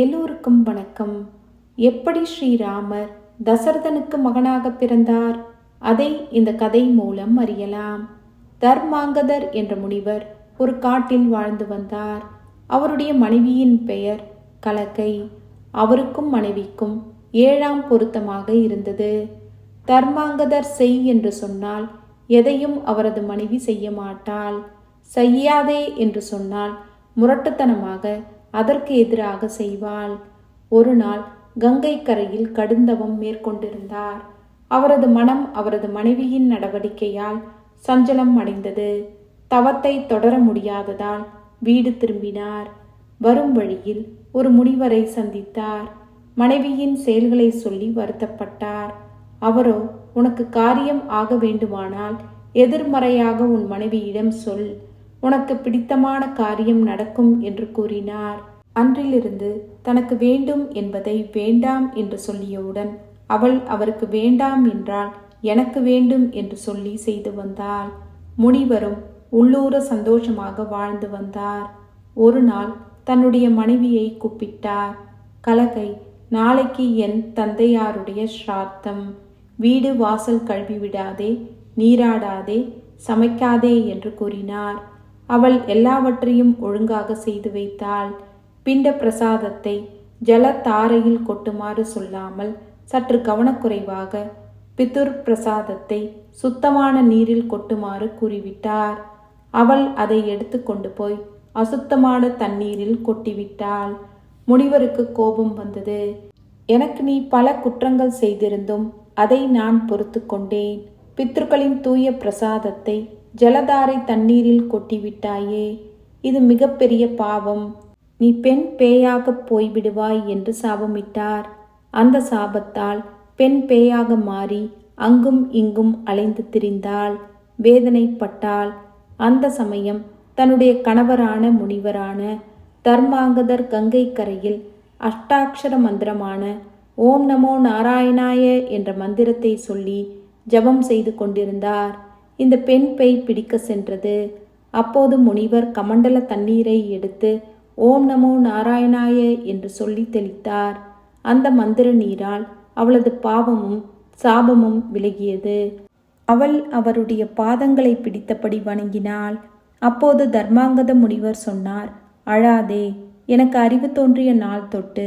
எல்லோருக்கும் வணக்கம். எப்படி ஸ்ரீராமர் தசரதனுக்கு மகனாக பிறந்தார்? அதை இந்த கதை மூலம் அறியலாம். தர்மாங்கதர் என்ற முனிவர் ஒரு காட்டில் வாழ்ந்து வந்தார். அவருடைய மனைவியின் பெயர் கலக்கை அவருக்கும் மனைவிக்கும் ஏழாம் பொருத்தமாக இருந்தது. தர்மாங்கதர் செய் என்று சொன்னால் எதையும் அவரது மனைவி செய்ய மாட்டாள். செய்யாதே என்று சொன்னால் முரட்டுத்தனமாக அதற்கு எதிராக செய்வாள். ஒரு நாள் கங்கை கரையில் கடுந்தவம் மேற்கொண்டிருந்தார். அவரது மனம் அவரது மனைவியின் நடவடிக்கையால் சஞ்சலம் அடைந்தது. தவத்தை தொடர முடியாததால் வீடு திரும்பினார். வரும் வழியில் ஒரு முனிவரை சந்தித்தார். மனைவியின் செயல்களை சொல்லி வருத்தப்பட்டார். அவரோ உனக்கு காரியம் ஆக வேண்டுமானால் எதிர்மறையாக உன் மனைவியிடம் சொல். உனக்கு பிடித்தமான காரியம் நடக்கும் என்று கூறினார். அன்றிலிருந்து தனக்கு வேண்டும் என்பதை வேண்டாம் என்று சொல்லியவுடன் அவள் அவருக்கு வேண்டாம் என்றால் எனக்கு வேண்டும் என்று சொல்லி செய்து வந்தாள். முனிவரும் உள்ளூர சந்தோஷமாக வாழ்ந்து வந்தார். ஒரு நாள் தன்னுடைய மனைவியை கூப்பிட்டார். கலகை நாளைக்கு என் தந்தையாருடைய ஸ்ரார்த்தம் வீடு வாசல் கழுவி விடாதே நீராடாதே சமைக்காதே என்று கூறினார். அவள் எல்லாவற்றையும் ஒழுங்காக செய்து வைத்தாள். பிண்ட பிரசாதத்தை ஜலத்தாரையில் கொட்டுமாறு சொல்லாமல் சற்று கவனக்குறைவாக பிதுர் பிரசாதத்தை சுத்தமான நீரில் கொட்டுமாறு கூறிவிட்டார். அவள் அதை எடுத்து கொண்டு போய் அசுத்தமான தண்ணீரில் கொட்டிவிட்டாள். முனிவருக்கு கோபம் வந்தது. எனக்கு நீ பல குற்றங்கள் செய்திருந்தும் அதை நான் பொறுத்து கொண்டேன். பித்ருக்களின் தூய பிரசாதத்தை ஜலதாரை தண்ணீரில் கொட்டிவிட்டாயே இது மிகப்பெரிய பாவம். நீ பெண் பேயாகப் போய்விடுவாய் என்று சாபமிட்டார். அந்த சாபத்தால் பெண் பேயாக மாறி அங்கும் இங்கும் அலைந்து திரிந்தாள். வேதனைப்பட்டாள். அந்த சமயம் தன்னுடைய கணவரான முனிவரான தர்மாங்கதர் கங்கை கரையில் அஷ்டாட்சர மந்திரமான ஓம் நமோ நாராயணாய என்ற மந்திரத்தை சொல்லி ஜபம் செய்து கொண்டிருந்தார். இந்த பெண் பேய் பிடிக்க சென்றது. அப்போது முனிவர் கமண்டல தண்ணீரை எடுத்து ஓம் நமோ நாராயணாய என்று சொல்லி தெளித்தார். அந்த மந்திர நீரால் அவளது பாவமும் சாபமும் விலகியது. அவள் அவருடைய பாதங்களை பிடித்தபடி வணங்கினாள். அப்போது தர்மாங்கத முனிவர் சொன்னார் அழாதே எனக்கு அறிவு தோன்றிய நாள் தொட்டு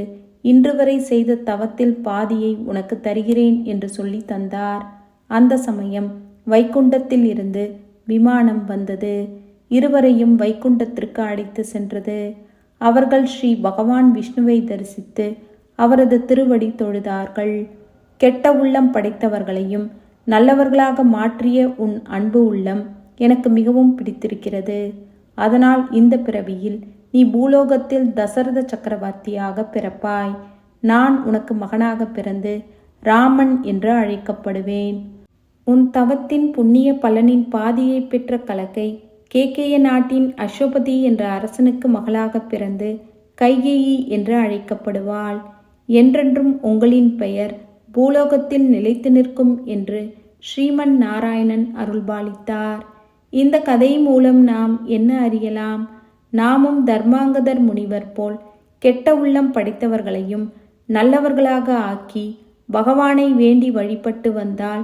இன்று வரை செய்த தவத்தில் பாதியை உனக்கு தருகிறேன் என்று சொல்லி தந்தார். அந்த சமயம் வைகுண்டத்தில் இருந்து விமானம் வந்தது. இருவரையும் வைகுண்டத்திற்கு அழைத்து சென்றது. அவர்கள் ஸ்ரீ பகவான் விஷ்ணுவை தரிசித்து அவரது திருவடி தொழுதார்கள். கெட்ட உள்ளம் படைத்தவர்களையும் நல்லவர்களாக மாற்றிய உன் அன்பு உள்ளம் எனக்கு மிகவும் பிடித்திருக்கிறது. அதனால் இந்த பிறவியில் நீ பூலோகத்தில் தசரத சக்கரவர்த்தியாக பிறப்பாய். நான் உனக்கு மகனாக பிறந்து ராமன் என்று அழைக்கப்படுவேன். உன் தவத்தின் புண்ணிய பலனின் பாதியை பெற்ற கலக்கை கேகேய நாட்டின் அசோபதி என்ற அரசனுக்கு மகளாக பிறந்து கைகேயி என்று அழைக்கப்படுவாள். என்றென்றும் உங்களின் பெயர் பூலோகத்தில் நிலைத்து நிற்கும் என்று ஸ்ரீமன் நாராயணன் அருள்பாலித்தார். இந்த கதை மூலம் நாம் என்ன அறியலாம்? நாமும் தர்மாங்கதர் முனிவர் போல் கெட்ட உள்ளம் படைத்தவர்களையும் நல்லவர்களாக ஆக்கி பகவானை வேண்டி வழிபட்டு வந்தால்